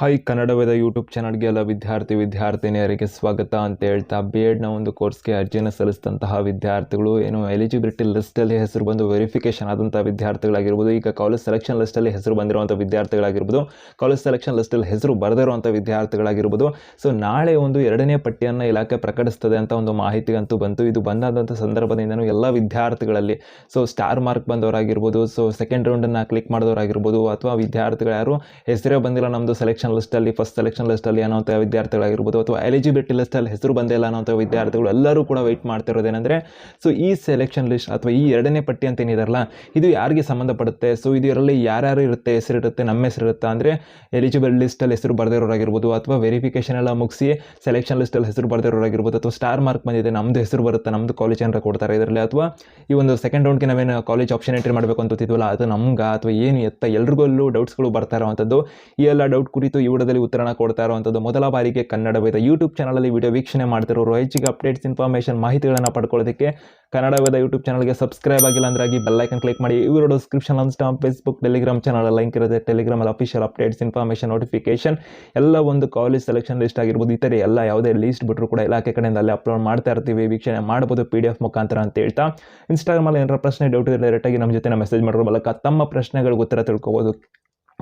Hi Kannada Veda YouTube ಚಾನಲ್ಗೆ ಎಲ್ಲ ವಿದ್ಯಾರ್ಥಿ, ವಿದ್ಯಾರ್ಥಿನಿಯರಿಗೆ ಸ್ವಾಗತ ಅಂತ ಹೇಳ್ತಾ ಬಿ ಎಡ್ನ ಒಂದು ಕೋರ್ಸ್ಗೆ ಅರ್ಜಿಯನ್ನು ಸಲ್ಲಿಸಿದಂತಹ ವಿದ್ಯಾರ್ಥಿಗಳು, ಏನು ಎಲಿಜಿಬಿಲಿಟಿ ಲಿಸ್ಟಲ್ಲಿ ಹೆಸರು ಬಂದು ವೆರಿಫಿಕೇಷನ್ ಆದಂಥ ವಿದ್ಯಾರ್ಥಿಗಳಾಗಿರ್ಬೋದು, ಈಗ ಕಾಲೇಜ್ ಸೆಲೆಕ್ಷನ್ ಲಿಸ್ಟಲ್ಲಿ ಹೆಸರು ಬಂದಿರುವಂಥ ವಿದ್ಯಾರ್ಥಿಗಳಾಗಿರ್ಬೋದು ಕಾಲೇಜ್ ಸೆಲೆಕ್ಷನ್ ಲಿಸ್ಟಲ್ಲಿ ಹೆಸರು ಬರೆದಿರುವಂಥ ವಿದ್ಯಾರ್ಥಿಗಳಾಗಿರ್ಬೋದು ಸೊ ನಾಳೆ ಒಂದು ಎರಡನೇ ಪಟ್ಟಿಯನ್ನು ಇಲಾಖೆ ಪ್ರಕಟಿಸ್ತದೆ ಅಂತ ಒಂದು ಮಾಹಿತಿಗಂತೂ ಬಂತು. ಇದು ಬಂದಾದಂಥ ಸಂದರ್ಭದಿಂದನೂ ಎಲ್ಲ ವಿದ್ಯಾರ್ಥಿಗಳಲ್ಲಿ ಸೊ ಸ್ಟಾರ್ ಮಾರ್ಕ್ ಬಂದವರಾಗಿರ್ಬೋದು ಸೊ ಸೆಕೆಂಡ್ ರೌಂಡನ್ನು ಕ್ಲಿಕ್ ಮಾಡಿದವರಾಗಿರ್ಬೋದು, ಅಥವಾ ವಿದ್ಯಾರ್ಥಿಗಳು ಯಾರು ಹೆಸರೇ ಬಂದಿಲ್ಲ ನಮ್ಮದು ಸೆಲೆಕ್ಷನ್ ಲಿಸ್ಟಲ್ಲಿ ಫಸ್ಟ್ ಸೆಲೆಕ್ಷನ್ ಲಿಸ್ಟಲ್ಲಿ ಅನ್ನೋಂಥ ವಿದ್ಯಾರ್ಥಿಗಳಾಗಿರ್ಬೋದು ಅಥವಾ ಎಲಿಜಿಬಿಲಿಟಿ ಲಿಸ್ಟಲ್ಲಿ ಹೆಸರು ಬಂದಿಲ್ಲ ಅನ್ನೋಂಥ ವಿದ್ಯಾರ್ಥಿಗಳು ಎಲ್ಲರೂ ಕೂಡ ವೆಯ್ಟ್ ಮಾಡ್ತಿರೋದೇನೆಂದರೆ ಸೊ ಈ ಸೆಲೆಕ್ಷನ್ ಲಿಸ್ಟ್ ಅಥವಾ ಈ ಎರಡನೇ ಪಟ್ಟಿ ಅಂತ ಏನಿದಾರಲ್ಲ ಇದು ಯಾರಿಗೆ ಸಂಬಂಧಪಡುತ್ತೆ? ಸೊ ಇದರಲ್ಲಿ ಯಾರ್ಯಾರು ಇರುತ್ತೆ ಹೆಸರಿರುತ್ತೆ ನಮ್ಮ ಹೆಸರಿರುತ್ತೆ ಅಂದರೆ ಎಲಿಜಿಬಲ್ ಲಿಸ್ಟಲ್ಲಿ ಹೆಸರು ಬರೆದಿರೋರಾಗಿರ್ಬೋದು ಅಥವಾ ವೆರಿಫಿಕೇಷನ್ ಎಲ್ಲ ಮುಗಿಸಿ ಸೆಲೆಕ್ಷನ್ ಲಿಸ್ಟಲ್ಲಿ ಹೆಸರು ಬರೆದಿರೋರಾಗಿರ್ಬೋದು ಅಥವಾ ಸ್ಟಾರ್ ಮಾರ್ಕ್ ಬಂದಿದೆ ನಮ್ಮದು ಹೆಸರು ಬರುತ್ತೆ ನಮ್ಮದು ಕಾಲೇಜ್ ಏನಾರ ಕೊಡ್ತಾರೆ ಇದರಲ್ಲಿ ಅಥವಾ ಈ ಒಂದು ಸೆಕೆಂಡ್ ರೌಂಡ್ಗೆ ನಾವೇನು ಕಾಲೇಜ್ ಆಪ್ಷನ್ ಎಂಟ್ರಿ ಮಾಡಬೇಕು ಅಂತಿದ್ವಲ್ಲ, ಅದು ನಮ್ಗೆ ಅಥವಾ ಏನು ಎತ್ತ ಎಲ್ರಿಗೂ ಡೌಟ್ಸ್ಗಳು ಬರ್ತಾ ಇರೋವಂಥದ್ದು, ಈ ಎಲ್ಲ ಡೌಟ್ ಕುರಿತು ಈ ವಿಡಿಯೋದಲ್ಲಿ ಉತ್ತರಣ ಕೊಡ್ತಾ ಇರುವಂಥದ್ದು ಮೊದಲ ಬಾರಿಗೆ ಕನ್ನಡ ವೇದ ಯೂಟ್ಯೂಬ್ ಚಾನಲಲ್ಲಿ ವಿಡಿಯೋ ವೀಕ್ಷಣೆ ಮಾಡ್ತಿರೋರು, ಹೆಚ್ಚಿಗೆ ಅಪ್ಡೇಟ್ಸ್ ಇನ್ಫಾರ್ಮೇಷನ್ ಮಾಹಿತಿಗಳನ್ನು ಪಡ್ಕೊಳ್ಳೋದಕ್ಕೆ ಕನ್ನಡ ವೇದ ಯೂಟ್ಯೂಬ್ ಚಾನಲ್ಗೆ ಸಬ್ಸ್ಕ್ರೈಬ್ ಆಗಿಲ್ಲ ಅಂದ್ರೆ ಆಗಿ ಬೆಲ್ಲೈಕನ್ ಕ್ಲಿಕ್ ಮಾಡಿ. ಈ video description stamp Facebook Telegram channel link ಇರುತ್ತೆ. ಟೆಲಿಗ್ರಾಮಲ್ಲಿ ಅಫಿಷಿಯಲ್ ಅಪ್ಡೇಟ್ಸ್ ಇನ್ಫಾರ್ಮೇಷನ್ ನೋಟಿಫಿಕೇಶನ್ ಎಲ್ಲ ಒಂದು ಕಾಲೇಜ್ ಸೆಲೆಕ್ಷನ್ ಲಿಸ್ಟ್ ಆಗಿರ್ಬೋದು, ಇತರೆ ಎಲ್ಲ ಯಾವುದೇ ಲೀಸ್ಟ್ ಬಿಟ್ಟರು ಕೂಡ ಇಲಾಖೆ ಕಡೆಯಿಂದ ಅಲ್ಲಿ ಅಪ್ಲೋಡ್ ಮಾಡ್ತಾ ಇರ್ತೀವಿ. ವೀಕ್ಷಣೆ ಮಾಡ್ಬೋದು ಪಿ ಡಿ ಎಫ್ ಮುಖಾಂತರ ಅಂತ ಹೇಳ್ತಾ. ಇನ್ಸ್ಟಾಗ್ರಾಮಲ್ಲಿ ಏನಾರ ಪ್ರಶ್ನೆ ಡೌಟ್ ಡೈರೆಕ್ಟಾಗಿ ನಮ್ಮ ಜೊತೆ ಮೆಸೇಜ್ ಮಾಡಿರೋ. ಮೂಲಕ ತಮ್ಮ ಪ್ರಶ್ನೆಗಳಿಗೆ ಉತ್ತರ ತಿಳ್ಕೊಬೋದು.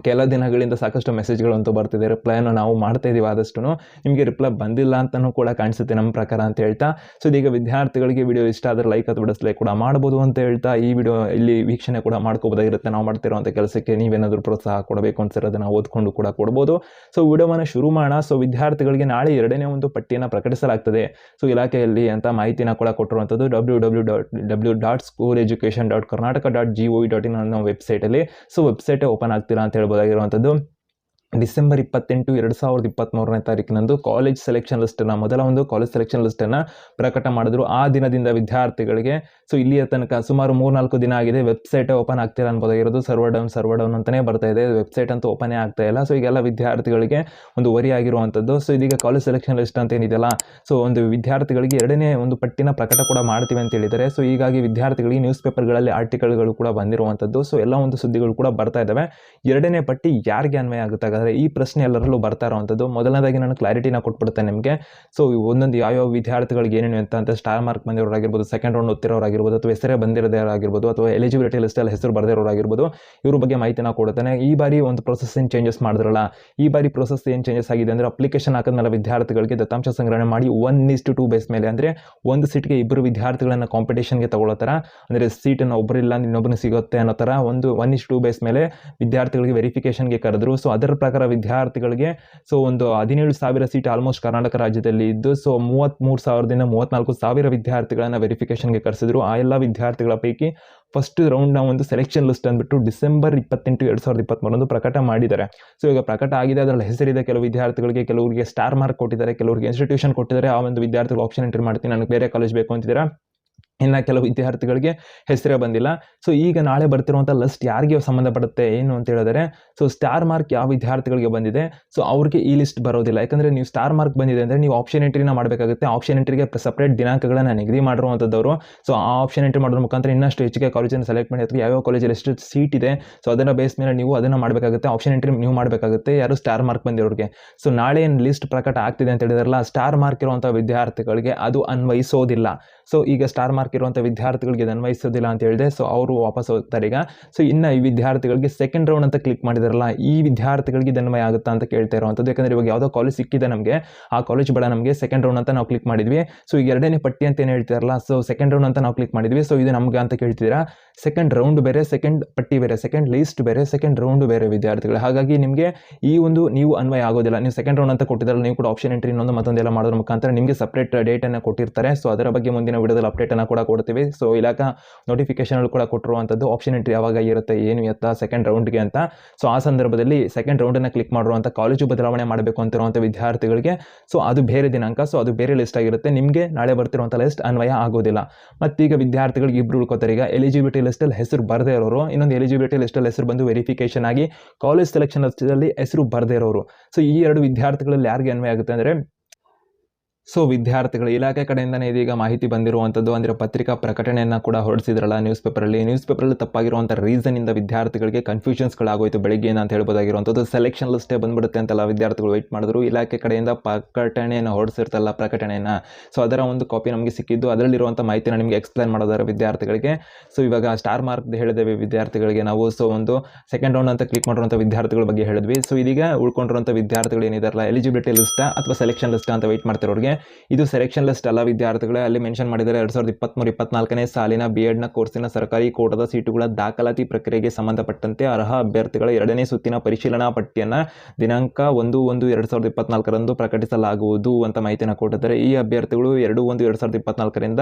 ಕೆಲ ದಿನಗಳಿಂದ ಸಾಕಷ್ಟು ಮೆಸೇಜ್ಗಳು ಅಂತೂ ಬರ್ತಿದೆ. ರಿಪ್ಲೈನ ನಾವು ಮಾಡ್ತಾ ಇದ್ದೀವಿ ಆದಷ್ಟು ನಿಮಗೆ ರಿಪ್ಲೈ ಬಂದಿಲ್ಲ ಅಂತಲೂ ಕೂಡ ಕಾಣಿಸುತ್ತೆ ನಮ್ಮ ಪ್ರಕಾರ ಅಂತ ಹೇಳ್ತಾ. ಸೊ ಇದೀಗ ವಿದ್ಯಾರ್ಥಿಗಳಿಗೆ ವಿಡಿಯೋ ಇಷ್ಟ ಆದರೆ ಲೈಕ್ ಅಥವಾ ಬಿಡಿಸ್ಲೇ ಕೂಡ ಮಾಡ್ಬೋದು ಅಂತ ಹೇಳ್ತಾ. ಈ ವಿಡಿಯೋ ಇಲ್ಲಿ ವೀಕ್ಷಣೆ ಕೂಡ ಮಾಡ್ಕೋಬೋದಾಗಿರುತ್ತೆ. ನಾವು ಮಾಡ್ತಿರೋಂಥ ಕೆಲಸಕ್ಕೆ ನೀವೇನಾದರೂ ಪ್ರೋತ್ಸಾಹ ಕೊಡಬೇಕು ಅನ್ಸಿರೋ ಅದನ್ನು ಓದ್ಕೊಂಡು ಕೂಡ ಕೊಡ್ಬೋದು. ಸೊ ವಿಡಿಯೋವನ್ನು ಶುರು ಮಾಡೋಣ. ಸೊ ವಿದ್ಯಾರ್ಥಿಗಳಿಗೆ ನಾಳೆ ಎರಡನೇ ಒಂದು ಪಟ್ಟಿಯನ್ನು ಪ್ರಕಟಿಸಲಾಗ್ತದೆ. ಸೊ ಇಲಾಖೆಯಲ್ಲಿ ಅಂತ ಮಾಹಿತಿನ ಕೂಡ ಕೊಟ್ಟಿರುವಂಥದ್ದು W W dot W dot school education dot Karnataka dot G dot in ಅನ್ನೋ ವೆಬ್ಸೈಟಲ್ಲಿ ಸೊ ವೆಬ್ಸೈಟೇ ಓಪನ್ ಆಗ್ತೀರಾ ಅಂತ ಹೇಳ್ಬೋದಾಗಿರುವಂಥದ್ದು ಡಿಸೆಂಬರ್ ಇಪ್ಪತ್ತೆಂಟು ಎರಡು ಸಾವಿರದ ಇಪ್ಪತ್ತ್ಮೂರನೇ ತಾರೀಕಿನಂದು ಕಾಲೇಜ್ ಸೆಲೆಕ್ಷನ್ ಲಿಸ್ಟನ್ನು ಮೊದಲ ಒಂದು ಕಾಲೇಜ್ ಸೆಲೆಕ್ಷನ್ ಲಿಸ್ಟನ್ನು ಪ್ರಕಟ ಮಾಡಿದ್ರು. ಆ ದಿನದಿಂದ ವಿದ್ಯಾರ್ಥಿಗಳಿಗೆ ಸೊ ಇಲ್ಲಿಯ ತನಕ ಸುಮಾರು ಮೂರ್ನಾಲ್ಕು ದಿನ ಆಗಿದೆ. ವೆಬ್ಸೈಟೇ ಓಪನ್ ಆಗ್ತಿಲ್ಲ ಅನ್ಬೋದಾಗಿರೋದು ಸರ್ವರ್ ಡೌನ್ ಸರ್ವರ್ ಡೌನ್ ಅಂತಲೇ ಬರ್ತಾ ಇದೆ. ವೆಬ್ಸೈಟ್ ಅಂತೂ ಓಪನೇ ಆಗ್ತಾ ಇಲ್ಲ. ಸೊ ಈಗೆಲ್ಲ ವಿದ್ಯಾರ್ಥಿಗಳಿಗೆ ಒಂದು ಆಗಿರುವಂಥದ್ದು. ಸೊ ಇದೀಗ ಕಾಲೇಜ್ ಸೆಲೆಕ್ಷನ್ ಲಿಸ್ಟ್ ಅಂತ ಏನಿದೆಯಲ್ಲ ಸೊ ಒಂದು ವಿದ್ಯಾರ್ಥಿಗಳಿಗೆ ಎರಡನೇ ಒಂದು ಪಟ್ಟಿನ ಪ್ರಕಟ ಕೂಡ ಮಾಡ್ತೀವಿ ಅಂತ ಹೇಳಿದ್ದಾರೆ. ಸೊ ಹೀಗಾಗಿ ವಿದ್ಯಾರ್ಥಿಗಳಿಗೆ ನ್ಯೂಸ್ ಪೇಪರ್ಗಳಲ್ಲಿ ಆರ್ಟಿಕಲ್ಗಳು ಕೂಡ ಬಂದಿರುವಂಥದ್ದು. ಸೊ ಎಲ್ಲ ಒಂದು ಸುದ್ದಿಗಳು ಕೂಡ ಬರ್ತಾ ಇದ್ದಾವೆ. ಎರಡನೇ ಪಟ್ಟಿ ಯಾರಿಗೆ ಅನ್ವಯ ಆಗುತ್ತೆ ಹಾಗಾದರೆ ಈ ಪ್ರಶ್ನೆ ಎಲ್ಲರಲ್ಲೂ ಬರ್ತಾ ಇರುವಂಥದ್ದು. ಮೊದಲನೇದಾಗಿ ನಾನು ಕ್ಲಾರಿಟಿನ ಕೊಟ್ಬಿಡ್ತೇನೆ ನಿಮಗೆ. ಸೊ ಒಂದೊಂದು ಯಾವ್ಯಾವ ವಿದ್ಯಾರ್ಥಿಗಳಿಗೆ ಏನೇನು ಅಂತ ಅಂತ ಸ್ಟಾರ್ ಮಾರ್ಕ್ ಬಂದಿರೋರಾಗಿರ್ಬೋದು ಸೆಕೆಂಡ್ ರೌಂಡ್ ಓದ್ತಿರೋರಾಗಿರ್ಬೋದು, ಅಥವಾ ಹೆಸರೇ ಬಂದಿರೋದಾಗಿರ್ಬೋದು ಅಥವಾ ಎಲಿಜಿಬಿಲಿಟಿ ಲಿಸ್ಟಲ್ಲಿ ಹೆಸರು ಬರೆದಿರೋರಾಗಿರ್ಬೋದು, ಇವ್ರ ಬಗ್ಗೆ ಮಾಹಿತಿನ ಕೊಡುತ್ತೇನೆ. ಈ ಬಾರಿ ಒಂದು ಪ್ರೊಸೆಸ್ ಏನು ಚೇಂಜಸ್ ಮಾಡಿದ್ರಲ್ಲ, ಈ ಬಾರಿ ಪ್ರೊಸೆಸ್ ಏನು ಚೇಂಜಸ್ ಆಗಿದೆ ಅಂದರೆ ಅಪ್ಲಿಕೇಶನ್ ಹಾಕಿದ್ಮೇಲೆ ವಿದ್ಯಾರ್ಥಿಗಳಿಗೆ ದತ್ತಾಂಶ ಸಂಗ್ರಹಣೆ ಮಾಡಿ one is to two base ಮೇಲೆ ಅಂದರೆ ಒಂದು ಸೀಟ್ಗೆ ಇಬ್ಬರು ವಿದ್ಯಾರ್ಥಿಗಳನ್ನು ಕಾಂಪಿಟೇಷನ್ಗೆ ತಗೊಳ್ಳೋ ಥರ ಅಂದರೆ ಸೀಟನ್ನು ಒಬ್ಬರಿಲ್ಲ ಇನ್ನೊಬ್ಬರು ಸಿಗುತ್ತೆ ಅನ್ನೋ ಥರ ಒಂದು ಒನ್ ಇಸ್ ಟು ಬೇಸ್ ಮೇಲೆ ವಿದ್ಯಾರ್ಥಿಗಳಿಗೆ ವೆರಿಫಿಕೇಷನ್ಗೆ ಕರೆದ್ರು. ಸೊ ಅದರ ಪ್ರಕಾರ ವಿದ್ಯಾರ್ಥಿಗಳಿಗೆ ಸೊ ಒಂದು ಹದಿನೇಳು ಸಾವಿರ ಸೀಟ್ ಆಲ್ಮೋಸ್ಟ್ ಕರ್ನಾಟಕ ರಾಜ್ಯದಲ್ಲಿ ಇದ್ದು ಸೊ ಮೂವತ್ತ್ಮೂರು ಸಾವಿರದಿಂದ ಮೂವತ್ತ್ನಾಲ್ಕು ಸಾವಿರ ವಿದ್ಯಾರ್ಥಿಗಳನ್ನು ವೆರಿಫಿಕೇಷನ್ಗೆ ಕರೆಸಿದ್ರು. ಆ ಎಲ್ಲ ವಿದ್ಯಾರ್ಥಿಗಳ ಪೈಕಿ ಫಸ್ಟ್ ರೌಂಡ್ನ ಒಂದು ಸೆಲೆಕ್ಷನ್ ಲಿಸ್ಟ್ ಅಂದ್ಬಿಟ್ಟು ಡಿಸೆಂಬರ್ ಇಪ್ಪತ್ತೆಂಟು, ಎರಡು ಸಾವಿರದ ಇಪ್ಪತ್ತ್ಮೂರಂದು ಪ್ರಕಟ ಮಾಡಿದ್ದಾರೆ. ಸೊ ಈಗ ಪ್ರಕಟ ಆಗಿದೆ, ಅದರಲ್ಲಿ ಹೆಸರಿದೆ, ಕೆಲವು ವಿದ್ಯಾರ್ಥಿಗಳಿಗೆ ಕೆಲವರಿಗೆ ಸ್ಟಾರ್ ಮಾರ್ಕ್ ಕೊಟ್ಟಿದ್ದಾರೆ, ಕೆಲವರಿಗೆ ಇನ್ಸ್ಟಿಟ್ಯೂಷನ್ ಕೊಟ್ಟಿದ್ದಾರೆ. ಆ ಒಂದು ವಿದ್ಯಾರ್ಥಿಗಳು ಆಪ್ಷನ್ ಎಂಟ್ರಿ ಮಾಡ್ತೀನಿ, ನನಗೆ ಬೇರೆ ಕಾಲೇಜ್ ಬೇಕು ಅಂತಿದ್ದೀರಾ? ಇನ್ನು ಕೆಲವು ವಿದ್ಯಾರ್ಥಿಗಳಿಗೆ ಹೆಸರೇ ಬಂದಿಲ್ಲ. ಸೊ ಈಗ ನಾಳೆ ಬರ್ತಿರುವಂಥ ಲಿಸ್ಟ್ ಯಾರಿಗೆ ಸಂಬಂಧಪಡುತ್ತೆ, ಏನು ಅಂತ ಹೇಳಿದರೆ ಸೊ ಸ್ಟಾರ್ ಮಾರ್ಕ್ ಯಾವ ವಿದ್ಯಾರ್ಥಿಗಳಿಗೆ ಬಂದಿದೆ ಸೊ ಅವ್ರಿಗೆ ಈ ಲಿಸ್ಟ್ ಬರೋದಿಲ್ಲ. ಯಾಕಂದರೆ ನೀವು ಸ್ಟಾರ್ ಮಾರ್ಕ್ ಬಂದಿದೆ ಅಂದರೆ ನೀವು ಆಪ್ಷನ್ ಎಂಟ್ರಿನ ಮಾಡಬೇಕಾಗುತ್ತೆ. ಆಪ್ಷನ್ ಎಂಟ್ರಿಗೆ ಸಪ್ರೇಟ್ ದಿನಾಂಕಗಳನ್ನು ನಿಗದಿ ಮಾಡಿರುವಂಥದ್ದವರು ಸೊ ಆ ಆಪ್ಷನ್ ಎಂಟ್ರಿ ಮಾಡೋದ್ರ ಮುಖಾಂತರ ಇನ್ನಷ್ಟು ಹೆಚ್ಚಿಗೆ ಕಾಲೇಜನ್ನು ಸೆಲೆಕ್ಟ್ ಮಾಡಿ ಅಥವಾ ಯಾವ್ಯಾವ ಕಾಲೇಜಲ್ಲಿ ಎಷ್ಟು ಸೀಟ್ ಇದೆ ಸೊ ಅದನ್ನು ಬೇಸ್ ಮೇಲೆ ನೀವು ಅದನ್ನು ಮಾಡಬೇಕಾಗುತ್ತೆ. ಆಪ್ಷನ್ ಎಂಟ್ರಿ ನೀವು ಮಾಡಬೇಕಾಗುತ್ತೆ. ಯಾರು ಸ್ಟಾರ್ ಮಾರ್ಕ್ ಬಂದಿರೋರಿಗೆ. ಸೊ ನಾಳೆ ಏನು ಲಿಸ್ಟ್ ಪ್ರಕಟ ಆಗ್ತಿದೆ ಅಂತ ಹೇಳಿದಾರಲ್ಲ ಸ್ಟಾರ್ ಮಾರ್ಕ್ ಇರುವಂಥ ವಿದ್ಯಾರ್ಥಿಗಳಿಗೆ ಅದು ಅನ್ವಯಿಸೋದಿಲ್ಲ. ಸೊ ಈಗ ಸ್ಟಾರ್ ಮಾರ್ಕ್ ಇರುವಂಥ ವಿದ್ಯಾರ್ಥಿಗಳಿಗೆ ಅನ್ವಯಿಸೋದಿಲ್ಲ ಅಂತ ಹೇಳಿದೆ. ಸೊ ಅವರು ವಾಪಸ್ ಹೋಗ್ತಾರೆ ಈಗ. ಸೊ ಇನ್ನು ಈ ವಿದ್ಯಾರ್ಥಿಗಳಿಗೆ ಸೆಕೆಂಡ್ ರೌಂಡ್ ಅಂತ ಕ್ಲಿಕ್ ಮಾಡಿದಾರಲ್ಲ, ಈ ವಿದ್ಯಾರ್ಥಿಗಳಿಗೆ ಅನ್ವಯ ಆಗುತ್ತಾ ಅಂತ ಕೇಳ್ತಾ ಇರುವಂಥದ್ದು. ಯಾಕಂದರೆ ಇವಾಗ ಯಾವುದೋ ಕಾಲೇಜ್ ಸಿಕ್ಕಿದೆ ನಮಗೆ. ಆ ಕಾಲೇಜ್ ಬೇಡ ನಮಗೆ ಸೆಕೆಂಡ್ ರೌಂಡ್ ಅಂತ ನಾವು ಕ್ಲಿಕ್ ಮಾಡಿದ್ವಿ. ಸೊ ಈಗ ಎರಡನೇ ಪಟ್ಟಿ ಅಂತ ಏನು ಹೇಳ್ತಾರಲ್ಲ ಸೊ ಸೆಕೆಂಡ್ ರೌಂಡ್ ಅಂತ ನಾವು ಕ್ಲಿಕ್ ಮಾಡಿದ್ವಿ. ಸೊ ಇದು ನಮಗೆ ಅಂತ ಕೇಳ್ತಿದ್ದೀರಾ? ಸೆಕೆಂಡ್ ರೌಂಡ್ ಬೇರೆ ಸೆಕೆಂಡ್ ಪಟ್ಟಿ ಬೇರೆ ಸೆಕೆಂಡ್ ಲಿಸ್ಟ್ ಬೇರೆ ಸೆಕೆಂಡ್ ರೌಂಡ್ ಬೇರೆ ವಿದ್ಯಾರ್ಥಿಗಳು. ಹಾಗಾಗಿ ನಿಮಗೆ ಈ ಒಂದು ನೀವು ಅನ್ವಯ ಆಗೋದಿಲ್ಲ. ನೀವು ಸೆಕೆಂಡ್ ರೌಂಡ್ ಅಂತ ಕೊಟ್ಟಿದ್ರೆ ನೀವು ಕೂಡ ಆಪ್ಷನ್ ಎಂಟ್ರಿ ಇನ್ನೊಂದು ಮತ್ತೊಂದೆಲ್ಲ ಮಾಡೋದ್ರ ಮುಖಾಂತರ ನಿಮಗೆ ಸಪ್ರೇಟ್ ಡೇಟನ್ನು ಕೊಟ್ಟಿರ್ತಾರೆ. ಸೊ ಅದರ ಬಗ್ಗೆ ಮುಂದಿನ ವಿಡಿಯೋದಲ್ಲಿ ಅಪ್ಡೇಟನ್ನು ಕೂಡ ಕೊಡ್ತೀವಿ. ಸೊ ಇಲಾಖಾ ನೋಟಿಫಿಕೇಶನ್ ಕೂಡ ಕೊಟ್ಟಿರುವಂಥದ್ದು ಆಪ್ಷನ್ ಎಂಟ್ರಿ ಯಾವಾಗ ಇರುತ್ತೆ, ಏನು ಎತ್ತ ಸೆಕೆಂಡ್ ರೌಂಡ್ಗೆ ಅಂತ. ಸೊ ಆ ಸಂದರ್ಭದಲ್ಲಿ ಸೆಕೆಂಡ್ ರೌಂಡನ್ನು ಕ್ಲಿಕ್ ಮಾಡಿರುವಂಥ ಕಾಲೇಜು ಬದಲಾವಣೆ ಮಾಡಬೇಕು ಅಂತಿರುವಂಥ ವಿದ್ಯಾರ್ಥಿಗಳಿಗೆ. ಸೊ ಅದು ಬೇರೆ ದಿನಾಂಕ. ಸೊ ಅದು ಬೇರೆ ಲಿಸ್ಟ್ ಆಗಿರುತ್ತೆ. ನಿಮಗೆ ನಾಳೆ ಬರ್ತಿರುವಂಥ ಲಿಸ್ಟ್ ಅನ್ವಯ ಆಗೋದಿಲ್ಲ. ಮತ್ತೀಗ ವಿದ್ಯಾರ್ಥಿಗಳಿಗೆ ಇಬ್ಬರು ಉಳ್ಕೋತಾರೆ. ಈಗ ಎಲಿಜಿಬಿಲಿಟಿ ಲಿಸ್ಟಲ್ಲಿ ಹೆಸರು ಬರದೇ ಇರೋರು, ಇನ್ನೊಂದು ಎಲಿಜಿಬಿಲಿಟಿ ಲಿಸ್ಟಲ್ಲಿ ಹೆಸರು ಬಂದು ವೆರಿಫಿಕೇಶನ್ ಆಗಿ ಕಾಲೇಜ್ ಸೆಲೆಕ್ಷನ್ ಲಿಸ್ಟಲ್ಲಿ ಹೆಸರು ಬರದೇ ಇರೋರು. ಸೊ ಈ ಎರಡು ವಿದ್ಯಾರ್ಥಿಗಳಲ್ಲಿ ಯಾರಿಗೆ ಅನ್ವಯ ಆಗುತ್ತೆ ಅಂದರೆ ಸೊ ವಿದ್ಯಾರ್ಥಿಗಳ ಇಲಾಖೆ ಕಡೆಯಿಂದನೇ ಇದೀಗ ಮಾಹಿತಿ ಬಂದಿರುವಂಥದ್ದು. ಅಂದರೆ ಪತ್ರಿಕಾ ಪ್ರಕಟಣೆಯನ್ನು ಕೂಡ ಹೊರಡಿಸಿದ್ರಲ್ಲ ನ್ಯೂಸ್ ಪೇಪರಲ್ಲಿ ನ್ಯೂಸ್ ಪೇಪರಲ್ಲಿ ತಪ್ಪಾಗಿರುವಂಥ ರೀಸನಿಂದ ವಿದ್ಯಾರ್ಥಿಗಳಿಗೆ ಕನ್ಫ್ಯೂಷನ್ಸ್ಗಳಾಗೋಯಿತು ಬೆಳಿಗ್ಗೆಯಿಂದ ಅಂತ ಹೇಳ್ಬೋದಾಗಿರುವಂಥದ್ದು. ಸೆಲೆಕ್ಷನ್ ಲಿಸ್ಟೇ ಬಂದ್ಬಿಡುತ್ತೆ ಅಂತೆಲ್ಲ ವಿದ್ಯಾರ್ಥಿಗಳು ವೆಯ್ಟ್ ಮಾಡಿದ್ರು. ಇಲಾಖೆ ಕಡೆಯಿಂದ ಪ್ರಕಟಣೆಯನ್ನು ಹೊರಡಿಸಿರ್ತಲ್ಲ ಪ್ರಕಟಣೆಯನ್ನು. ಸೊ ಅದರ ಒಂದು ಕಾಪಿ ನಮಗೆ ಸಿಕ್ಕಿದ್ದು. ಅದರಲ್ಲಿರುವಂಥ ಮಾಹಿತಿನ ನಿಮಗೆ ಎಕ್ಸ್ಪ್ಲೈನ್ ಮಾಡೋದಾರೆ ವಿದ್ಯಾರ್ಥಿಗಳಿಗೆ. ಸೊ ಇವಾಗ ಸ್ಟಾರ್ ಮಾರ್ಕ್ ಹೇಳಿದ್ದೇವೆ ವಿದ್ಯಾರ್ಥಿಗಳಿಗೆ ನಾವು. ಸೊ ಒಂದು ಸೆಕೆಂಡ್ ರೌಂಡ್ ಅಂತ ಕ್ಲಿಕ್ ಮಾಡಿರುವಂಥ ವಿದ್ಯಾರ್ಥಿಗಳ ಬಗ್ಗೆ ಹೇಳಿದ್ವಿ. ಸೊ ಇದೀಗ ಉಳ್ಕೊಂಡಿರುವಂಥ ವಿದ್ಯಾರ್ಥಿಗಳು ಏನಿದಾರಲ್ಲ ಎಲಿಜಿಬಿಲಿಟಿ ಲಿಸ್ಟ್ ಅಥವಾ ಸೆಲೆಕ್ಷನ್ ಲಿಸ್ಟ್ ಅಂತ ವೆಯ್ಟ್ ಮಾಡ್ತಿರೋರಿಗೆ ಇದು ಸೆಲೆಕ್ಷನ್ ಲಿಸ್ಟ್ ಅಲ್ಲ, ವಿದ್ಯಾರ್ಥಿಗಳೇ. ಅಲ್ಲಿ ಮೆನ್ಷನ್ ಮಾಡಿದರೆ ಎರಡು ಸಾವಿರದ ಇಪ್ಪತ್ತ್ಮೂರು ಇಪ್ಪತ್ನಾಲ್ಕನೇ ಸಾಲಿನ ಬಿ ಎಡ್ನ ಕೋರ್ಸಿನ ಸರ್ಕಾರಿ ಕೋಟದ ಸೀಟುಗಳ ದಾಖಲಾತಿ ಪ್ರಕ್ರಿಯೆಗೆ ಸಂಬಂಧಪಟ್ಟಂತೆ ಅರ್ಹ ಅಭ್ಯರ್ಥಿಗಳ ಎರಡನೇ ಸುತ್ತಿನ ಪರಿಶೀಲನಾ ಪಟ್ಟಿಯನ್ನು ದಿನಾಂಕ ಒಂದು ಒಂದು ಎರಡು ಸಾವಿರದ ಇಪ್ಪತ್ನಾಲ್ಕರಂದು ಪ್ರಕಟಿಸಲಾಗುವುದು ಅಂತ ಮಾಹಿತಿಯನ್ನು ಕೊಟ್ಟಿದ್ದಾರೆ. ಈ ಅಭ್ಯರ್ಥಿಗಳು ಎರಡು ಒಂದು ಎರಡು ಸಾವಿರದ ಇಪ್ಪತ್ನಾಲ್ಕರಿಂದ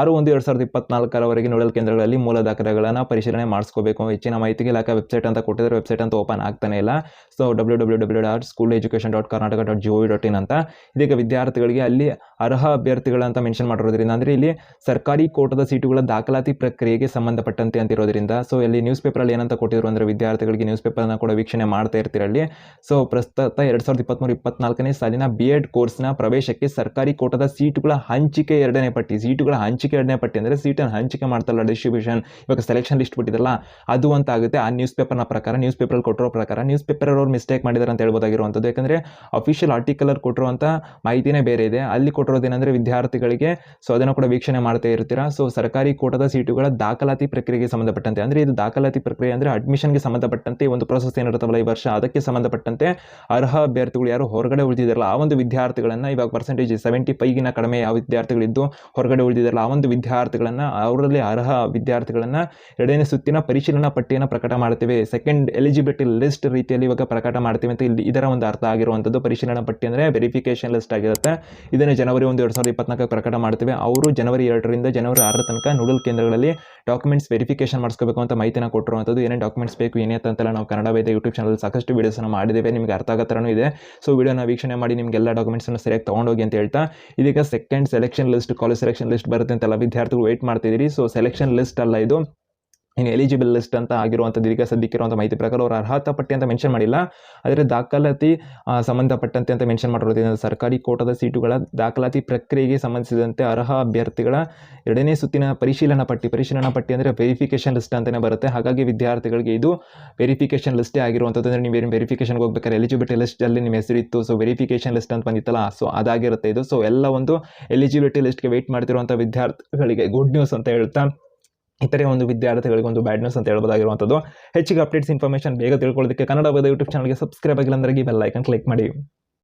ಆರು ಒಂದು ಎರಡು ಸಾವಿರದ ಇಪ್ಪತ್ನಾಲ್ಕರವರೆಗೆ ನೋಡಲ್ ಕೇಂದ್ರಗಳಲ್ಲಿ ಮೂಲ ದಾಖಲೆಗಳನ್ನು ಪರಿಶೀಲನೆ ಮಾಡಿಸ್ಕೋಬೇಕು. ಹೆಚ್ಚಿನ ಮಾಹಿತಿಗೆ ಇಲಾಖೆ ವೆಬ್ಸೈಟ್ ಅಂತ ಕೊಟ್ಟಿದ್ದಾರೆ. ವೆಬ್ಸೈಟ್ ಅಂತ ಓಪನ್ ಆಗ್ತಾನೆ ಇಲ್ಲ. So W W W dot school education dot Karnataka dot G O V dot in ಅಂತ ಇದೀಗ ವಿದ್ಯಾರ್ಥಿಗಳಿಗೆ ಅಲ್ಲಿ ಅರ್ಹ ಅಭ್ಯರ್ಥಿಗಳಂತ ಮೆನ್ಷನ್ ಮಾಡಿರೋದ್ರಿಂದ ಅಂದರೆ ಇಲ್ಲಿ ಸರ್ಕಾರಿ ಕೋಟದ ಸೀಟುಗಳ ದಾಖಲಾತಿ ಪ್ರಕ್ರಿಯೆಗೆ ಸಂಬಂಧಪಟ್ಟಂತೆ ಅಂತಿರೋದ್ರಿಂದ ಸೊ ಇಲ್ಲಿ ನ್ಯೂಸ್ ಪೇಪರಲ್ಲಿ ಏನಂತ ಕೊಟ್ಟಿದ್ರು ಅಂದರೆ ವಿದ್ಯಾರ್ಥಿಗಳಿಗೆ ನ್ಯೂಸ್ ಪೇಪರ್ನ ಕೂಡ ವೀಕ್ಷಣೆ ಮಾಡ್ತಾ ಇರ್ತಿರಲ್ಲಿ ಸೊ ಪ್ರಸ್ತುತ ಎರಡು ಸಾವಿರದ ಇಪ್ಪತ್ತ್ಮೂರು ಇಪ್ಪತ್ನಾಲ್ಕನೇ ಸಾಲಿನ ಬಿ ಎಡ್ ಕೋರ್ಸ್ನ ಪ್ರವೇಶಕ್ಕೆ ಸರ್ಕಾರಿ ಕೋಟದ ಸೀಟುಗಳ ಹಂಚಿಕೆ ಎರಡನೇ ಪಟ್ಟಿ, ಸೀಟುಗಳ ಹಂಚಿಕೆ ಎರಡನೇ ಪಟ್ಟಿ ಅಂದರೆ ಸೀಟನ್ನು ಹಂಚಿಕೆ ಮಾಡ್ತಾರಲ್ಲ ಡಿಸ್ಟ್ರಿಬ್ಯೂಷನ್ ಇವಾಗ ಸೆಲೆಕ್ಷನ್ ಲಿಸ್ಟ್ ಬಿಟ್ಟಿದಲ್ಲ ಅದು ಅಂತ ಆಗುತ್ತೆ. ಆ ನ್ಯೂಸ್ ಪೇಪರ್ನ ಪ್ರಕಾರ ನ್ಯೂಸ್ ಪೇಪರ್ ಕೊಟ್ಟಿರೋ ಪ್ರಕಾರ ನ್ಯೂಸ್ ಪೇಪರ್ ಅವರು ಮಿಸ್ಟೇಕ್ ಮಾಡಿದ್ದಾರೆ ಅಂತ ಹೇಳ್ಬೋದಾಗಿರುವಂಥದ್ದು ಯಾಕಂದರೆ ಅಫಿಷಿಯಲ್ ಆರ್ಟಿಕಲರ್ ಕೊಟ್ಟಿರುವಂಥ ಮಾಹಿತಿನೇ ಬೇರೆ ಇದೆ. ಅಲ್ಲಿ ಕೊಟ್ಟಿರೋದೇನೆಂದರೆ ವಿದ್ಯಾರ್ಥಿಗಳಿಗೆ ಸೊ ಅದನ್ನು ಕೂಡ ವೀಕ್ಷಣೆ ಮಾಡ್ತಾ ಇರ್ತೀರಾ. ಸೊ ಸರ್ಕಾರಿ ಕೋಟದ ಸೀಟುಗಳ ದಾಖಲಾತಿ ಪ್ರಕ್ರಿಯೆಗೆ ಸಂಬಂಧಪಟ್ಟಂತೆ, ಅಂದರೆ ಇದು ದಾಖಲಾತಿ ಪ್ರಕ್ರಿಯೆ ಅಂದರೆ ಅಡ್ಮಿಷನ್ಗೆ ಸಂಬಂಧಪಟ್ಟಂತೆ ಒಂದು ಪ್ರೊಸೆಸ್ ಏನಿರುತ್ತಲ್ಲ ಈ ವರ್ಷ ಅದಕ್ಕೆ ಸಂಬಂಧಪಟ್ಟಂತೆ ಅರ್ಹ ಅಭ್ಯರ್ಥಿಗಳು ಯಾರು ಹೊರಗಡೆ ಉಳಿದಿದ್ದಾರಲ್ಲ, ಆ ಒಂದು ವಿದ್ಯಾರ್ಥಿಗಳನ್ನು ಇವಾಗ ಪರ್ಸೆಂಟೇಜ್ ಸೆವೆಂಟಿ ಫೈಗಿನ ಕಡಿಮೆ ಯಾವ ವಿದ್ಯಾರ್ಥಿಗಳಿದ್ದು ಹೊರಗಡೆ ಉಳಿದಿದ್ದಾರಲ್ಲ, ಆ ಒಂದು ವಿದ್ಯಾರ್ಥಿಗಳನ್ನು, ಅವರಲ್ಲಿ ಅರ್ಹ ವಿದ್ಯಾರ್ಥಿಗಳನ್ನು ಎರಡನೇ ಸುತ್ತಿನ ಪರಿಶೀಲನಾ ಪಟ್ಟಿಯನ್ನು ಪ್ರಕಟ ಮಾಡ್ತೇವೆ. ಸೆಕೆಂಡ್ ಎಲಿಜಿಬಿಲಿಟಿ ಲಿಸ್ಟ್ ರೀತಿಯಲ್ಲಿ ಇವಾಗ ಪ್ರಕಟ ಮಾಡ್ತೀವಿ ಅಂತ ಇಲ್ಲಿ ಇದರ ಒಂದು ಅರ್ಥ ಆಗಿರುವಂಥದ್ದು ಪರಿಶೀಲನಾ ಪಟ್ಟಿ ಅಂದರೆ ವೆರಿಫಿಕೇಶನ್ ಲಿಸ್ಟ್ ಆಗಿರುತ್ತೆ. ಇದನ್ನು ಜನವರಿ ಒಂದು ಎರಡು ಸಾವಿರದ ಇಪ್ಪತ್ನಾಲ್ಕು ಪ್ರಕಟ ಮಾಡ್ತೇವೆ. ಅವರು ಜನವರಿ ಎರಡರಿಂದ ಜನವರಿ ಆರರ ತನಕ ನೂಡಲ್ ಕೇಂದ್ರಗಳಲ್ಲಿ ಡಾಕ್ಯುಮೆಂಟ್ಸ್ ವೆರಿಫಿಕೇಷನ್ ಮಾಡಿಸ್ಕೋಬೇಕು ಅಂತ ಮಾಹಿತಿನ ಕೊಟ್ಟಿರುವಂಥದ್ದು. ಏನೇನು ಡಾಕ್ಯುಮೆಂಟ್ಸ್ ಬೇಕು, ಏನೇ ನಾವು ಕನ್ನಡ ವೇದ ಯೂಟ್ಯೂಬ್ ಚಾನಲ್ ಸಾಕಷ್ಟು ವೀಡಿಯೋಸನ್ನು ಮಾಡಿದ್ದೇವೆ. ನಿಮಗೆ ಅರ್ಥ ಆಗೋ ಇದೆ. ಸೊ ವಿಡಿಯೋನ ವೀಕ್ಷಣೆ ಮಾಡಿ ನಿಮಗೆಲ್ಲ ಡಾಕ್ಯುಮೆಂಟ್ಸನ್ನು ಸರಿಯಾಗಿ ತೊಗೊಂಡೋಗಿ ಅಂತ ಹೇಳ್ತಾ, ಇದೀಗ second selection list college selection list ಬರುತ್ತೆ ಅಂತೆಲ್ಲ ವಿದ್ಯಾರ್ಥಿಗಳು ವೇಟ್ ಮಾಡ್ತಿದ್ದೀರಿ. ಸೊ ಸೆಲೆಕ್ಷನ್ ಲಿಸ್ಟ್ ಅಲ್ಲ ಇದು. ಇನ್ನು ಎಲಿಜಿಬಲ್ ಲಿಸ್ಟ್ ಅಂತ ಆಗಿರುವಂಥ ದೀರ್ಘ ಸದ್ಯಕ್ಕಿರುವಂಥ ಮಾಹಿತಿ ಪ್ರಕಾರ ಅವರು ಅರ್ಹತಾ ಪಟ್ಟಿ ಅಂತ ಮೆನ್ಷನ್ ಮಾಡಿಲ್ಲ. ಆದರೆ ದಾಖಲಾತಿ ಸಂಬಂಧಪಟ್ಟಂತೆ ಅಂತ ಮೆನ್ಷನ್ ಮಾಡಿರೋದ್ರಿಂದ ಸರ್ಕಾರಿ ಕೋಟದ ಸೀಟುಗಳ ದಾಖಲಾತಿ ಪ್ರಕ್ರಿಯೆಗೆ ಸಂಬಂಧಿಸಿದಂತೆ ಅರ್ಹ ಅಭ್ಯರ್ಥಿಗಳ ಎರಡನೇ ಸುತ್ತಿನ ಪರಿಶೀಲನಾ ಪಟ್ಟಿ ಪರಿಶೀಲನಾ ಪಟ್ಟಿ ಅಂದರೆ ವೆರಿಫಿಕೇಷನ್ ಲಿಸ್ಟ್ ಅಂತಲೇ ಬರುತ್ತೆ. ಹಾಗಾಗಿ ವಿದ್ಯಾರ್ಥಿಗಳಿಗೆ ಇದು ವೆರಿಫಿಕೇಷನ್ ಲಿಸ್ಟೇ ಆಗಿರುವಂಥದ್ದು ಅಂದರೆ ನೀವು ವೆರಿಫಿಕೇಷನ್ಗೆ ಹೋಗ್ಬೇಕಾದ್ರೆ ಎಲಿಜಿಬಿಲಿಟಿ ಲಿಸ್ಟಲ್ಲಿ ನಿಮ್ಮ ಹೆಸರಿತ್ತು ಸೊ ವೆರಿಫಿಕೇಷನ್ ಲಿಸ್ಟ್ ಅಂತ ಬಂದಿತ್ತಲ್ಲ ಸೊ ಅದಾಗಿರುತ್ತೆ ಇದು. ಸೊ ಎಲ್ಲ ಒಂದು ಎಲಿಜಿಬಿಲಿಟಿ ಲಿಸ್ಟ್ಗೆ ವೆಯ್ಟ್ ಮಾಡ್ತಿರುವಂಥ ವಿದ್ಯಾರ್ಥಿಗಳಿಗೆ ಗುಡ್ ನ್ಯೂಸ್ ಅಂತ ಹೇಳ್ತಾ ಇತರೆ ಒಂದು ವಿದ್ಯಾರ್ಥಿಗಳಿಗೆ ಒಂದು ಬ್ಯಾಡ್ ನ್ಯೂಸ್ ಅಂತ ಹೇಳ್ಬೋದಾಗಿರುವಂಥದ್ದು. ಹೆಚ್ಚಿಗೆ ಅಪ್ಡೇಟ್ಸ್ ಇನ್ಫಾರ್ಮೇಷನ್ ಬೇಗ ತಿಳ್ಕೊಳ್ಳೋದಕ್ಕೆ ಕನ್ನಡ ಯೂಟ್ಯೂಬ್ ಚಾನಲ್ಗೆ ಸಬ್ಸ್ಕ್ರೈಬ್ ಆಗಿಲ್ಲ ಅಂದರೆ ಬೆಲ್ ಐಕನ್ ಕ್ಲಿಕ್ ಮಾಡಿ.